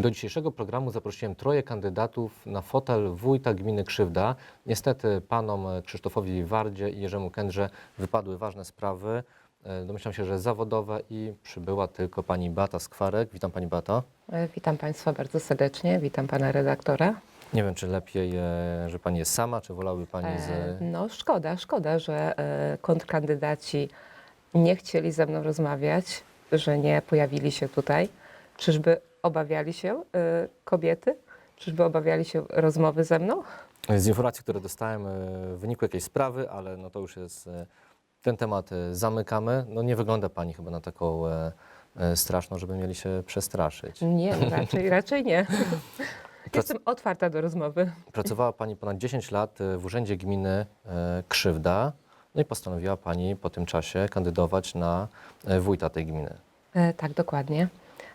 Do dzisiejszego programu zaprosiłem troje kandydatów na fotel wójta gminy Krzywda. Niestety panom Krzysztofowi Wardzie i Jerzemu Kędrze wypadły ważne sprawy. E, Domyślam się, że zawodowe i przybyła tylko pani Beata Skwarek. Witam pani Beato. E, Witam Państwa bardzo serdecznie, witam Pana redaktora. Nie wiem, czy lepiej, e, że pani jest sama, czy wolałaby pani z... No szkoda, szkoda, że kontrkandydaci nie chcieli ze mną rozmawiać, że nie pojawili się tutaj. Czyżby obawiali się e, kobiety? Czyżby obawiali się rozmowy ze mną? Z informacji, które dostałem, e, wynikły jakieś sprawy, ale no to już jest... e, Ten temat zamykamy. No nie wygląda pani chyba na taką e, e, straszną, żeby mieli się przestraszyć. Nie, raczej, raczej nie. Jestem otwarta do rozmowy. Pracowała Pani ponad 10 lat w Urzędzie Gminy e, Krzywda, no i postanowiła Pani po tym czasie kandydować na wójta tej gminy. Tak, dokładnie.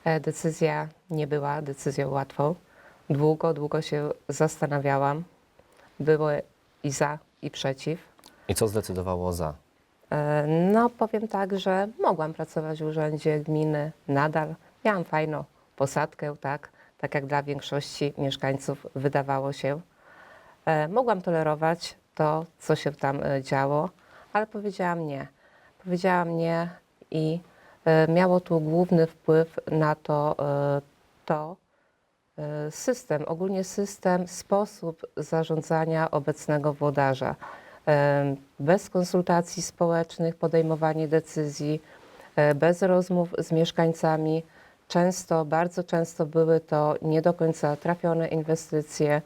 E, Decyzja nie była decyzją łatwą. Długo, długo się zastanawiałam. Było i za, i przeciw. I co zdecydowało za? E, No, powiem tak, że mogłam pracować w urzędzie gminy nadal. Miałam fajną posadkę, tak, tak jak dla większości mieszkańców wydawało się. E, Mogłam tolerować to, co się tam działo, ale powiedziałam nie. Powiedziałam nie i miało tu główny wpływ na to, e, to e, system, ogólnie system, sposób zarządzania obecnego włodarza. E, Bez konsultacji społecznych, podejmowanie decyzji, e, bez rozmów z mieszkańcami. Często, bardzo często były to nie do końca trafione inwestycje.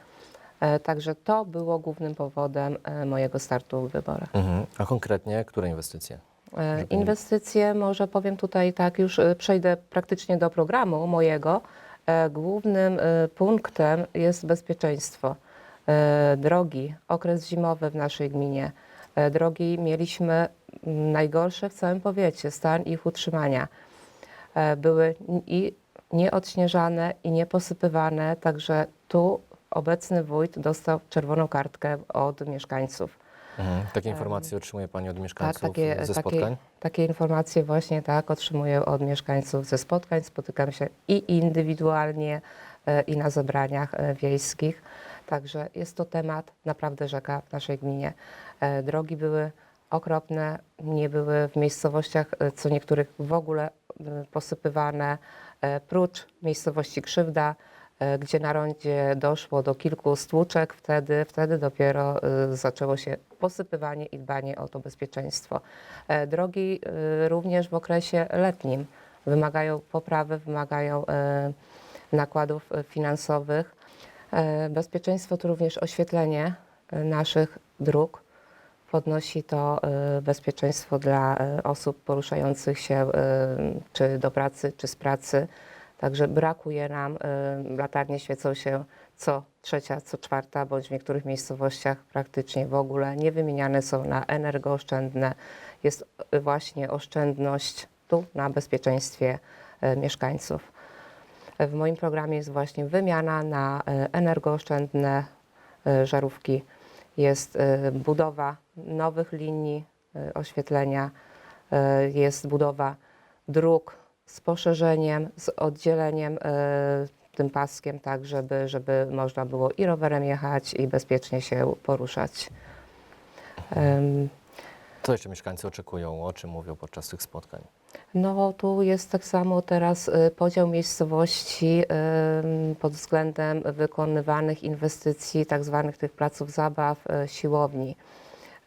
E, Także to było głównym powodem e, mojego startu w wyborach. Mhm. A konkretnie, które inwestycje? E, Inwestycje, może powiem tutaj tak, już e, przejdę praktycznie do programu mojego. E, Głównym punktem jest bezpieczeństwo. Drogi, okres zimowy w naszej gminie. Drogi mieliśmy najgorsze w całym powiecie, stan ich utrzymania. Były i nieodśnieżane i nieposypywane, także tu obecny wójt dostał czerwoną kartkę od mieszkańców. Mhm. Takie informacje otrzymuje Pani od mieszkańców Tak, takie, ze takie, spotkań? takie informacje właśnie tak otrzymuję od mieszkańców ze spotkań. Spotykam się i indywidualnie, e, i na zebraniach e, wiejskich. Także jest to temat naprawdę rzeka w naszej gminie. E, Drogi były okropne, nie były w miejscowościach, co niektórych w ogóle posypywane, prócz miejscowości Krzywda, gdzie na rondzie doszło do kilku stłuczek, wtedy, wtedy dopiero e, zaczęło się posypywanie i dbanie o to bezpieczeństwo. E, Drogi e, również w okresie letnim wymagają poprawy, wymagają e, nakładów e, finansowych. E, Bezpieczeństwo to również oświetlenie e, naszych dróg. Podnosi to e, bezpieczeństwo dla e, osób poruszających się e, czy do pracy, czy z pracy. Także brakuje nam, e, latarnie świecą się co trzecia, co czwarta, bądź w niektórych miejscowościach praktycznie w ogóle nie wymieniane są na energooszczędne. Jest e, właśnie oszczędność tu na bezpieczeństwie e, mieszkańców. W moim programie jest właśnie wymiana na energooszczędne żarówki. Jest budowa nowych linii oświetlenia, jest budowa dróg z poszerzeniem, z oddzieleniem e, tym paskiem, tak żeby, żeby można było i rowerem jechać, i bezpiecznie się poruszać. Co jeszcze mieszkańcy oczekują, o czym mówią podczas tych spotkań? No, tu jest tak samo teraz y, podział miejscowości pod względem wykonywanych inwestycji, tak zwanych tych placów zabaw, y, siłowni.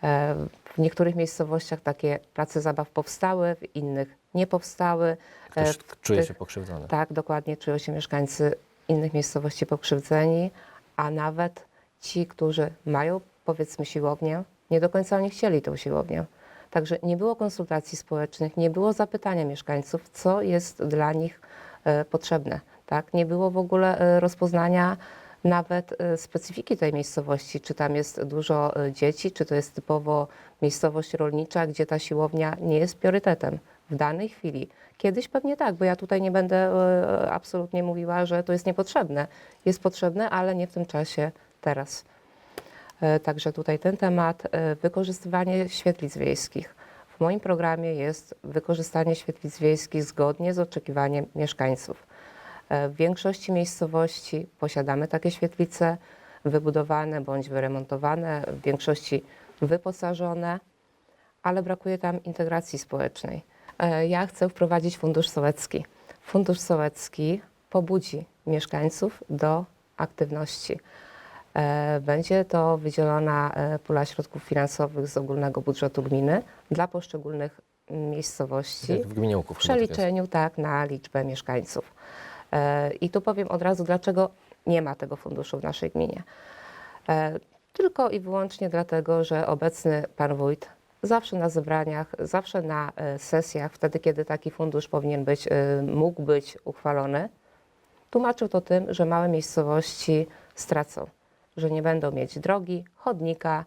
E, W niektórych miejscowościach takie place zabaw powstały, w innych nie powstały. E, Ktoś w czuje tych- się pokrzywdzony. tak, dokładnie czują się mieszkańcy innych miejscowości pokrzywdzeni, a nawet ci, którzy mają powiedzmy siłownię, nie do końca oni chcieli tą siłownię. Także nie było konsultacji społecznych, nie było zapytania mieszkańców, co jest dla nich e, potrzebne. Tak? Nie było w ogóle e, rozpoznania nawet e, specyfiki tej miejscowości, czy tam jest dużo e, dzieci, czy to jest typowo miejscowość rolnicza, gdzie ta siłownia nie jest priorytetem w danej chwili. Kiedyś pewnie tak, bo ja tutaj nie będę e, absolutnie mówiła, że to jest niepotrzebne. Jest potrzebne, ale nie w tym czasie teraz. Także tutaj ten temat, wykorzystywanie świetlic wiejskich. W moim programie jest wykorzystanie świetlic wiejskich zgodnie z oczekiwaniem mieszkańców. E, W większości miejscowości posiadamy takie świetlice wybudowane bądź wyremontowane, w większości wyposażone, ale brakuje tam integracji społecznej. E, Ja chcę wprowadzić Fundusz Sołecki. Fundusz Sołecki pobudzi mieszkańców do aktywności. E, Będzie to wydzielona pula środków finansowych z ogólnego budżetu gminy dla poszczególnych miejscowości Jak w gminie Łuków w tak jest. przeliczeniu tak na liczbę mieszkańców. I tu powiem od razu, dlaczego nie ma tego funduszu w naszej gminie. E, Tylko i wyłącznie dlatego, że obecny pan wójt zawsze na zebraniach, zawsze na e, sesjach, wtedy kiedy taki fundusz powinien być, e, mógł być uchwalony, tłumaczył to tym, że małe miejscowości stracą, że nie będą mieć drogi, chodnika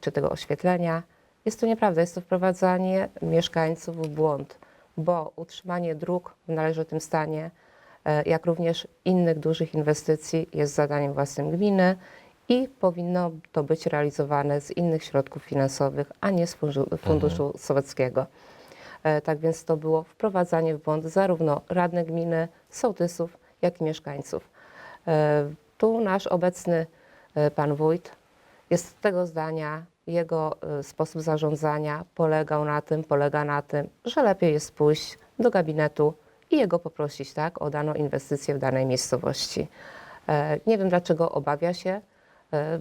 czy tego oświetlenia. Jest to nieprawda, jest to wprowadzanie mieszkańców w błąd, bo utrzymanie dróg w należytym stanie, jak również innych dużych inwestycji jest zadaniem własnym gminy i powinno to być realizowane z innych środków finansowych, a nie z funduszu, funduszu sowieckiego. E, Tak więc to było wprowadzanie w błąd zarówno radnych gminy, sołtysów, jak i mieszkańców. E, Tu nasz obecny e, pan wójt jest tego zdania, jego e, sposób zarządzania polegał na tym, polega na tym, że lepiej jest pójść do gabinetu i jego poprosić tak, o daną inwestycję w danej miejscowości. E, Nie wiem dlaczego obawia się e,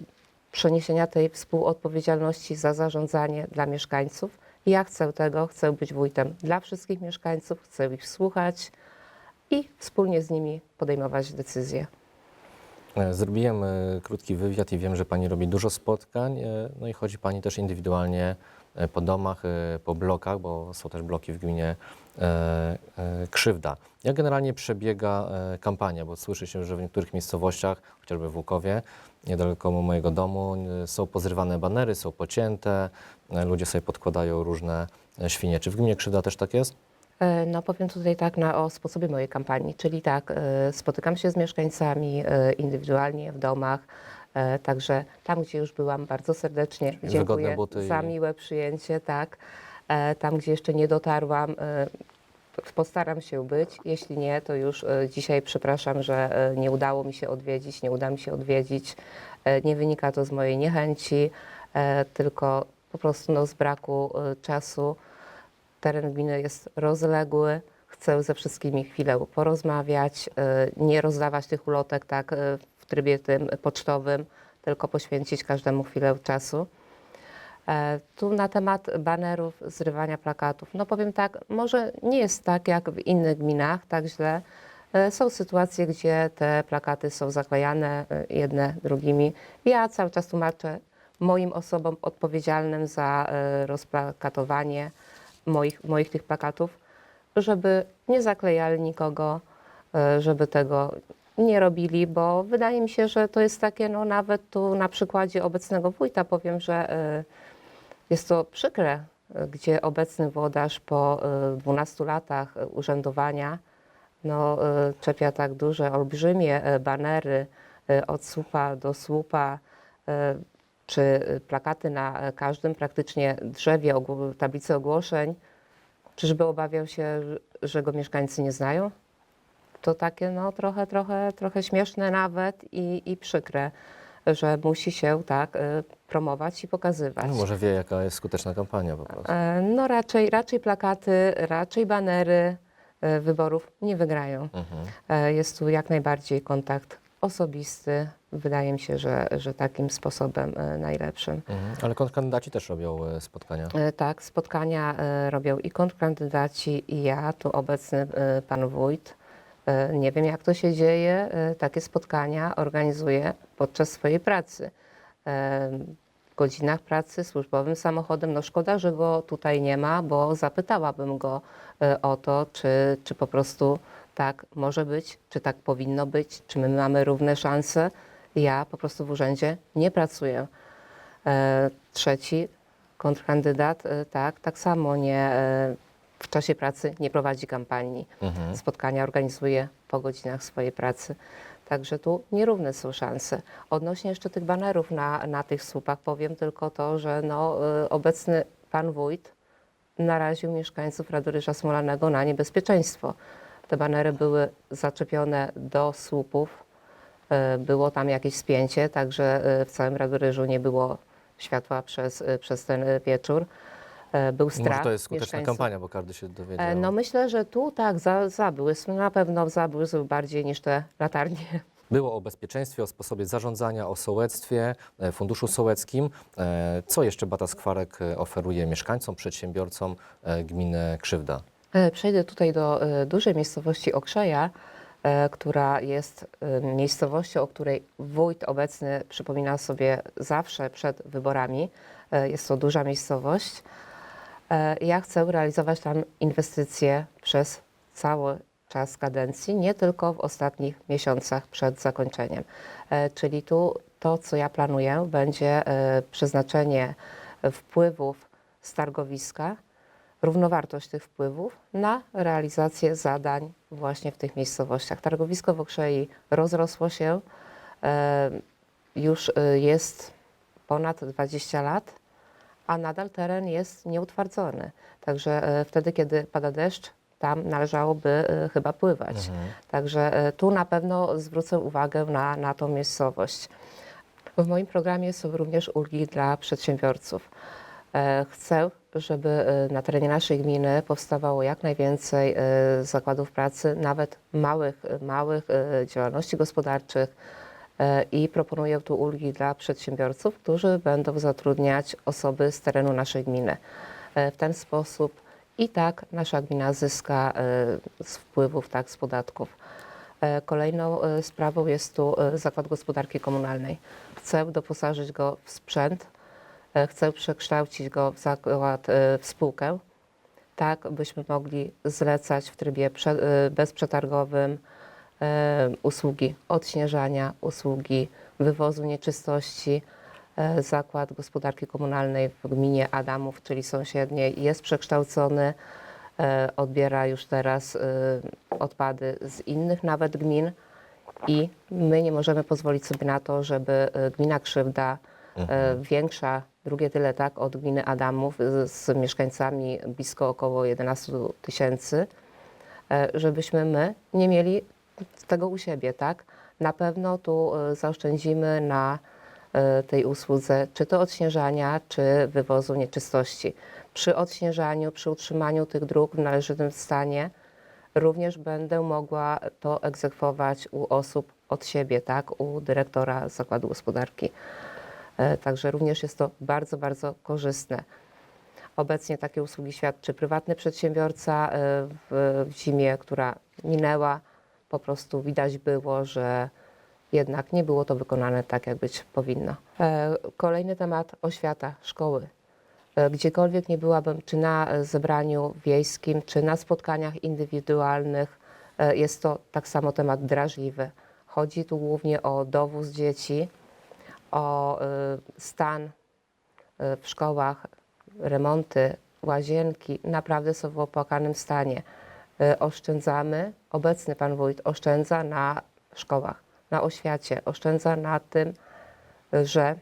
przeniesienia tej współodpowiedzialności za zarządzanie dla mieszkańców. Ja chcę tego, chcę być wójtem dla wszystkich mieszkańców, chcę ich słuchać i wspólnie z nimi podejmować decyzje. E, Zrobiłem krótki wywiad i wiem, że Pani robi dużo spotkań. No i chodzi Pani też indywidualnie po domach, e, po blokach, bo są też bloki w gminie e, e, Krzywda. Jak generalnie przebiega e, kampania? Bo słyszy się, że w niektórych miejscowościach, chociażby w Łukowie, niedaleko mojego domu, e, są pozrywane banery, są pocięte, e, ludzie sobie podkładają różne e, świnie. Czy w gminie Krzywda też tak jest? E, No powiem tutaj tak na, o sposobie mojej kampanii, czyli tak, e, spotykam się z mieszkańcami e, indywidualnie w domach, e, także tam, gdzie już byłam, bardzo serdecznie dziękuję buty za i- miłe przyjęcie, tak. E, Tam, gdzie jeszcze nie dotarłam, e, postaram się być, jeśli nie, to już e, dzisiaj przepraszam, że e, nie udało mi się odwiedzić, nie uda mi się odwiedzić. E, Nie wynika to z mojej niechęci, e, tylko po prostu no, z braku e, czasu teren gminy jest rozległy. Chcę ze wszystkimi chwilę porozmawiać, nie rozdawać tych ulotek tak trybie tym pocztowym, tylko poświęcić każdemu chwilę czasu. E, Tu na temat banerów, zrywania plakatów. No powiem tak, może nie jest tak jak w innych gminach, tak źle. E, Są sytuacje, gdzie te plakaty są zaklejane e, jedne drugimi. Ja cały czas tłumaczę moim osobom odpowiedzialnym za rozplakatowanie moich, moich tych plakatów, żeby nie zaklejali nikogo, żeby tego nie robili, bo wydaje mi się, że to jest takie, no nawet tu na przykładzie obecnego wójta powiem, że e, jest to przykre, gdzie obecny włodarz po e, 12 latach e, urzędowania no, czepia tak duże, olbrzymie banery od słupa do słupa, czy plakaty na każdym praktycznie drzewie, tablicy ogłoszeń. Czyżby obawiał się, że go mieszkańcy nie znają? To takie no, trochę, trochę, trochę śmieszne nawet i, i przykre, że musi się tak e, promować i pokazywać. No, może wie, jaka jest skuteczna kampania po prostu. E, No raczej, raczej plakaty, raczej banery e, wyborów nie wygrają. Mhm. E, Jest tu jak najbardziej kontakt osobisty. Wydaje mi się, że, że takim sposobem najlepszym. Mhm. Ale kontrkandydaci też robią spotkania. Tak, spotkania robią i kontrkandydaci, i ja, tu obecny pan wójt. E, Nie wiem, jak to się dzieje. E, Takie spotkania organizuję podczas swojej pracy. E, W godzinach pracy służbowym samochodem. No szkoda, że go tutaj nie ma, bo zapytałabym go o to, czy, czy po prostu tak może być, czy tak powinno być, czy my mamy równe szanse. Ja po prostu w urzędzie nie pracuję. Trzeci kontrkandydat, tak, tak samo nie, w czasie pracy nie prowadzi kampanii. Mhm. Spotkania organizuje po godzinach swojej pracy. Także tu nierówne są szanse. Odnośnie jeszcze tych banerów na, na tych słupach powiem tylko to, że no, e, obecny pan wójt naraził mieszkańców Radoryża Smolanego na niebezpieczeństwo. Te banery były zaczepione do słupów. E, Było tam jakieś spięcie, także e, w całym Radoryżu nie było światła przez, przez ten wieczór. E, Był strach Może to jest skuteczna kampania, bo każdy się dowiedział. E, No myślę, że tu tak, za, zabłysł, na pewno zabłysł bardziej niż te latarnie. Było o bezpieczeństwie, o sposobie zarządzania, o sołectwie, e, funduszu sołeckim. Co jeszcze Bata Skwarek oferuje mieszkańcom, przedsiębiorcom gminy Krzywda? Przejdę tutaj do dużej miejscowości Okrzeja, która jest miejscowością, o której wójt obecny przypomina sobie zawsze przed wyborami. Jest to duża miejscowość. E, Ja chcę realizować tam inwestycje przez cały czas kadencji, nie tylko w ostatnich miesiącach przed zakończeniem. E, Czyli tu to, co ja planuję, będzie e, przeznaczenie wpływów z targowiska, równowartość tych wpływów na realizację zadań właśnie w tych miejscowościach. Targowisko w Okrzei rozrosło się, już jest ponad 20 lat, a nadal teren jest nieutwardzony. Także e, wtedy, kiedy pada deszcz, tam należałoby e, chyba pływać. Także e, tu na pewno zwrócę uwagę na, na tą miejscowość. W moim programie są również ulgi dla przedsiębiorców. Chcę, żeby na terenie naszej gminy powstawało jak najwięcej zakładów pracy, nawet małych, małych działalności gospodarczych i proponuję tu ulgi dla przedsiębiorców, którzy będą zatrudniać osoby z terenu naszej gminy. E, W ten sposób i tak nasza gmina zyska e, z wpływów, tak, z podatków. E, Kolejną e, sprawą jest tu e, Zakład Gospodarki Komunalnej. Chcę doposażyć go w sprzęt, e, chcę przekształcić go w zakład, e, w spółkę, tak byśmy mogli zlecać w trybie prze, e, bezprzetargowym e, usługi odśnieżania, usługi wywozu nieczystości. E, Zakład Gospodarki Komunalnej w gminie Adamów, czyli sąsiedniej, jest przekształcony. E, Odbiera już teraz e, odpady z innych nawet gmin i my nie możemy pozwolić sobie na to, żeby e, gmina Krzywda, e, większa, drugie tyle tak, od gminy Adamów z, mieszkańcami blisko około 11 tysięcy, e, żebyśmy my nie mieli tego u siebie, tak? Na pewno tu e, zaoszczędzimy na e, tej usłudze, czy to odśnieżania, czy wywozu nieczystości. Przy odśnieżaniu, przy utrzymaniu tych dróg w należytym stanie, również będę mogła to egzekwować u osób od siebie, tak? U dyrektora zakładu gospodarki. E, Także również jest to bardzo, bardzo korzystne. Obecnie takie usługi świadczy prywatny przedsiębiorca. e, w zimie, która minęła, po prostu widać było, że jednak nie było to wykonane tak, jak być powinno. E, Kolejny temat oświata, szkoły. E, Gdziekolwiek nie byłabym, czy na zebraniu wiejskim, czy na spotkaniach indywidualnych, e, jest to tak samo temat drażliwy. Chodzi tu głównie o dowóz dzieci, o stan w szkołach, remonty, łazienki naprawdę są w opłakanym stanie. E, Oszczędzamy, obecny pan wójt oszczędza na szkołach, na oświacie, oszczędza na tym, że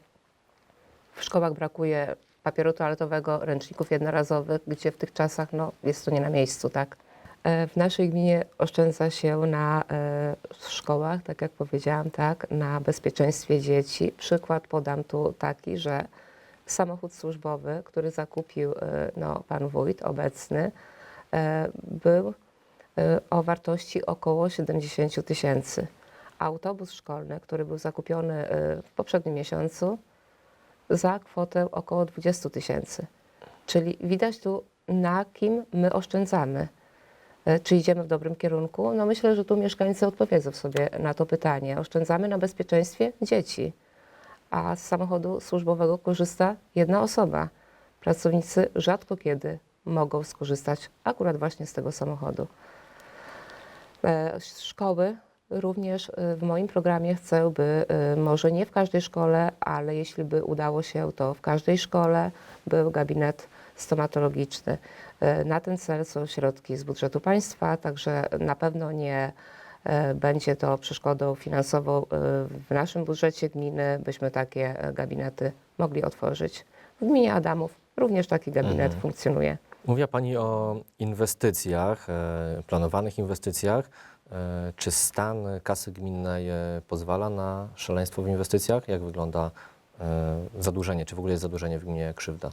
w szkołach brakuje papieru toaletowego, ręczników jednorazowych, gdzie w tych czasach no, jest to nie na miejscu, tak? E, W naszej gminie oszczędza się na e, szkołach, tak jak powiedziałam, tak, na bezpieczeństwie dzieci. Przykład podam tu taki, że samochód służbowy, który zakupił no, pan wójt obecny, był o wartości około 70 tysięcy. Autobus szkolny, który był zakupiony e, w poprzednim miesiącu, za kwotę około 20 tysięcy. Czyli widać tu, na kim my oszczędzamy. E, Czy idziemy w dobrym kierunku? No myślę, że tu mieszkańcy odpowiedzą sobie na to pytanie. Oszczędzamy na bezpieczeństwie dzieci, a z samochodu służbowego korzysta jedna osoba. Pracownicy rzadko kiedy mogą skorzystać akurat właśnie z tego samochodu. E, Szkoły również e, w moim programie chcę, by e, może nie w każdej szkole, ale jeśli by udało się, to w każdej szkole był gabinet stomatologiczny. Na ten cel są środki z budżetu państwa, także na pewno nie będzie to przeszkodą finansową w naszym budżecie gminy, byśmy takie gabinety mogli otworzyć. W gminie Adamów również taki gabinet funkcjonuje. Mówiła Pani o inwestycjach, e, planowanych inwestycjach. E, Czy stan kasy gminnej e, pozwala na szaleństwo w inwestycjach? Jak wygląda zadłużenie? Czy w ogóle jest zadłużenie w gminie Krzywda?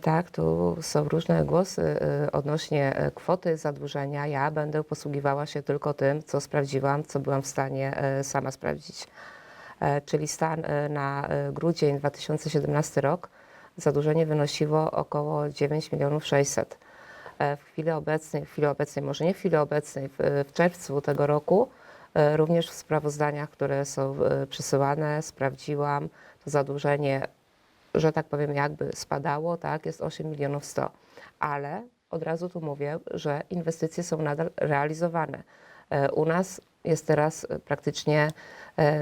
Tak, tu są różne głosy odnośnie kwoty zadłużenia. Ja będę posługiwała się tylko tym, co sprawdziłam, co byłam w stanie sama sprawdzić. Czyli stan na grudzień 2017 rok zadłużenie wynosiło około 9 milionów 600. E, W chwili obecnej, w chwili obecnej, może nie w chwili obecnej, w, czerwcu tego roku, e, również w sprawozdaniach, które są e, przesyłane, sprawdziłam to zadłużenie że tak powiem, jakby spadało, tak, jest 8 milionów 100. Ale od razu tu mówię, że inwestycje są nadal realizowane. U nas jest teraz praktycznie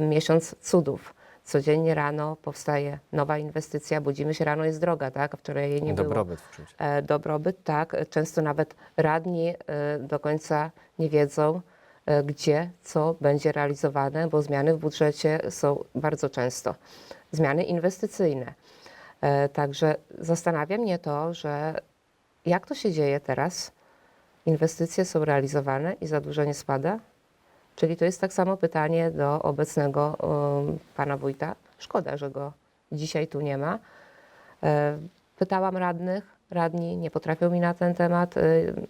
miesiąc cudów. Codziennie rano powstaje nowa inwestycja, budzimy się rano, jest droga, tak? a Wczoraj jej nie było. Dobrobyt Krzywdzie. E, dobrobyt, tak. Często nawet radni e, do końca nie wiedzą, e, gdzie, co będzie realizowane, bo zmiany w budżecie są bardzo często. Zmiany inwestycyjne. E, Także zastanawia mnie to, że jak to się dzieje teraz? Inwestycje są realizowane i zadłużenie spada? Czyli to jest tak samo pytanie do obecnego um, pana wójta. Szkoda, że go dzisiaj tu nie ma. E, Pytałam radnych, radni nie potrafią mi na ten temat e,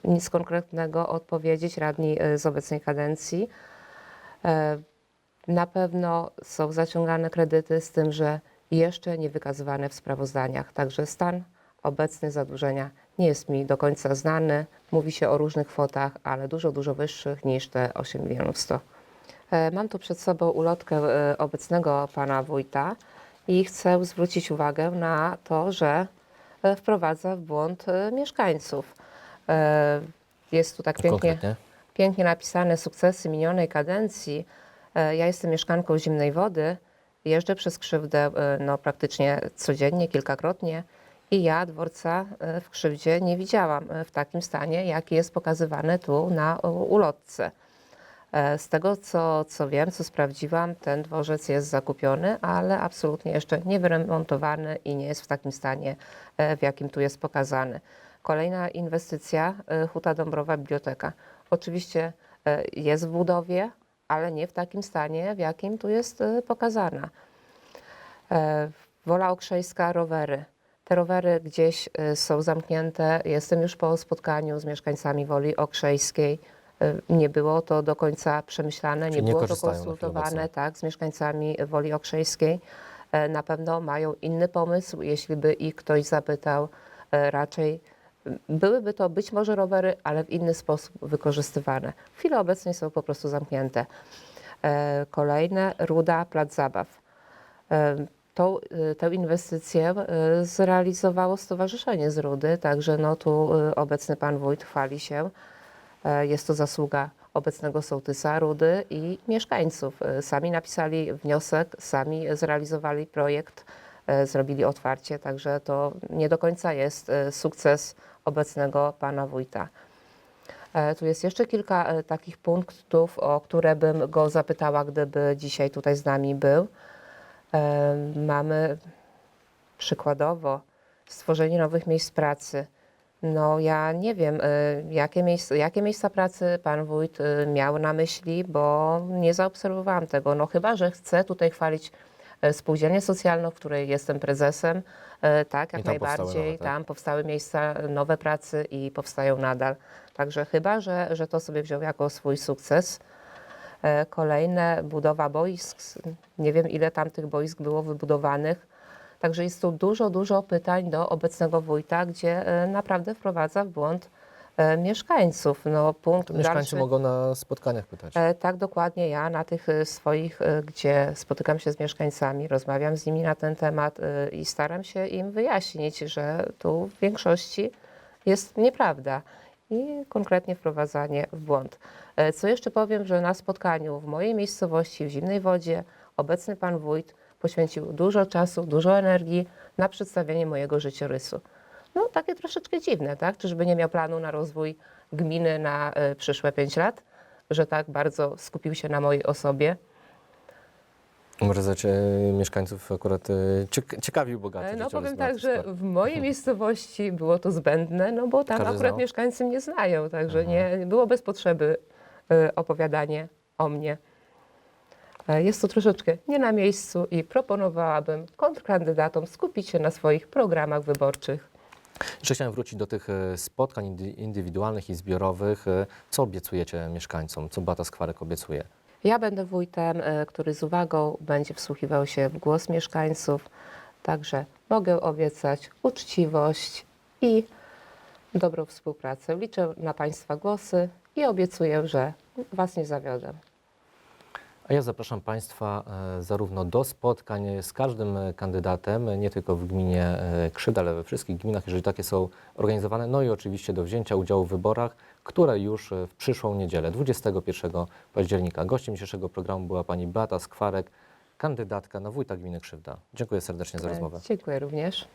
nic konkretnego odpowiedzieć, radni e, z obecnej kadencji. Na pewno są zaciągane kredyty z tym, że jeszcze nie wykazywane w sprawozdaniach. Także stan obecny zadłużenia nie jest mi do końca znany. Mówi się o różnych kwotach, ale dużo, dużo wyższych niż te 8 milionów 100. E, Mam tu przed sobą ulotkę e, obecnego pana wójta i chcę zwrócić uwagę na to, że e, wprowadza w błąd mieszkańców. Jest tu tak pięknie, Konkretnie? pięknie napisane sukcesy minionej kadencji. Ja jestem mieszkanką Zimnej Wody, jeżdżę przez krzywdę no, praktycznie codziennie, kilkakrotnie i ja dworca e, w krzywdzie nie widziałam e, w takim stanie, jaki jest pokazywany tu na ulotce. E, Z tego, co, co wiem, co sprawdziłam, ten dworzec jest zakupiony, ale absolutnie jeszcze nie wyremontowany i nie jest w takim stanie, w jakim tu jest pokazany. Kolejna inwestycja, Huta Dąbrowa Biblioteka. Oczywiście jest w budowie, ale nie w takim stanie, w jakim tu jest pokazana. Wola Okrzejska, rowery. Te rowery gdzieś e, są zamknięte. Jestem już po spotkaniu z mieszkańcami Woli Okrzejskiej. E, Nie było to do końca przemyślane, nie Czyli nie było to konsultowane tak, z mieszkańcami Woli Okrzejskiej. E, Na pewno mają inny pomysł, jeśli by ich ktoś zapytał, e, raczej byłyby to być może rowery, ale w inny sposób wykorzystywane. W chwili obecnej są po prostu zamknięte. E, Kolejne, Ruda, Plac Zabaw. Tą, e, tę inwestycję e, zrealizowało Stowarzyszenie z Rudy, także no tu e, obecny pan wójt chwali się. E, Jest to zasługa obecnego sołtysa Rudy i mieszkańców. E, Sami napisali wniosek, sami zrealizowali projekt, e, zrobili otwarcie, także to nie do końca jest sukces obecnego pana wójta. Tu jest jeszcze kilka takich punktów, o które bym go zapytała, gdyby dzisiaj tutaj z nami był. E, Mamy przykładowo stworzenie nowych miejsc pracy. No ja nie wiem, e, jakie, miejsc, jakie miejsca pracy pan wójt e, miał na myśli, bo nie zaobserwowałam tego. No chyba, że chcę tutaj chwalić spółdzielnię socjalną, w której jestem prezesem. Tak, jak tam powstały najbardziej. nowe, tak? Tam powstały miejsca, nowe pracy i powstają nadal. Także chyba, że, że to sobie wziął jako swój sukces. E, Kolejne budowa boisk. Nie wiem, ile tam tych boisk było wybudowanych. Także jest tu dużo, dużo pytań do obecnego wójta, gdzie e, naprawdę wprowadza w błąd e, mieszkańców. No, punkt To mieszkańcy dalszy, mogą na spotkaniach pytać. Tak, dokładnie. Ja na tych swoich, gdzie spotykam się z mieszkańcami, rozmawiam z nimi na ten temat i staram się im wyjaśnić, że tu w większości jest nieprawda i konkretnie wprowadzanie w błąd. E, Co jeszcze powiem, że na spotkaniu w mojej miejscowości w Zimnej Wodzie obecny pan wójt poświęcił dużo czasu, dużo energii na przedstawienie mojego życiorysu. No takie troszeczkę dziwne, tak? Czyżby nie miał planu na rozwój gminy na e, przyszłe pięć lat? że tak bardzo skupił się na mojej osobie. Może zacie mieszkańców akurat e, ciek- ciekawił bogaty E, No powiem tak, że w mojej miejscowości było to zbędne, no bo tam Każdy akurat znał? mieszkańcy mnie znają, także nie było bez potrzeby e, opowiadanie o mnie. E, Jest to troszeczkę nie na miejscu i proponowałabym kontrkandydatom skupić się na swoich programach wyborczych. Jeszcze chciałem wrócić do tych e, spotkań indy- indywidualnych i zbiorowych. E, Co obiecujecie mieszkańcom? Co Beata Skwarek obiecuje? Ja będę wójtem, e, który z uwagą będzie wsłuchiwał się w głos mieszkańców, także mogę obiecać uczciwość i dobrą współpracę. Liczę na Państwa głosy i obiecuję, że Was nie zawiodę. A ja zapraszam Państwa e, zarówno do spotkań z każdym kandydatem, nie tylko w gminie e, Krzyd, ale we wszystkich gminach, jeżeli takie są organizowane, no i oczywiście do wzięcia udziału w wyborach, które już e, w przyszłą niedzielę, 21 października. Gościem dzisiejszego programu była pani Beata Skwarek, kandydatka na wójta gminy Krzywda. Dziękuję serdecznie za rozmowę. Dziękuję również.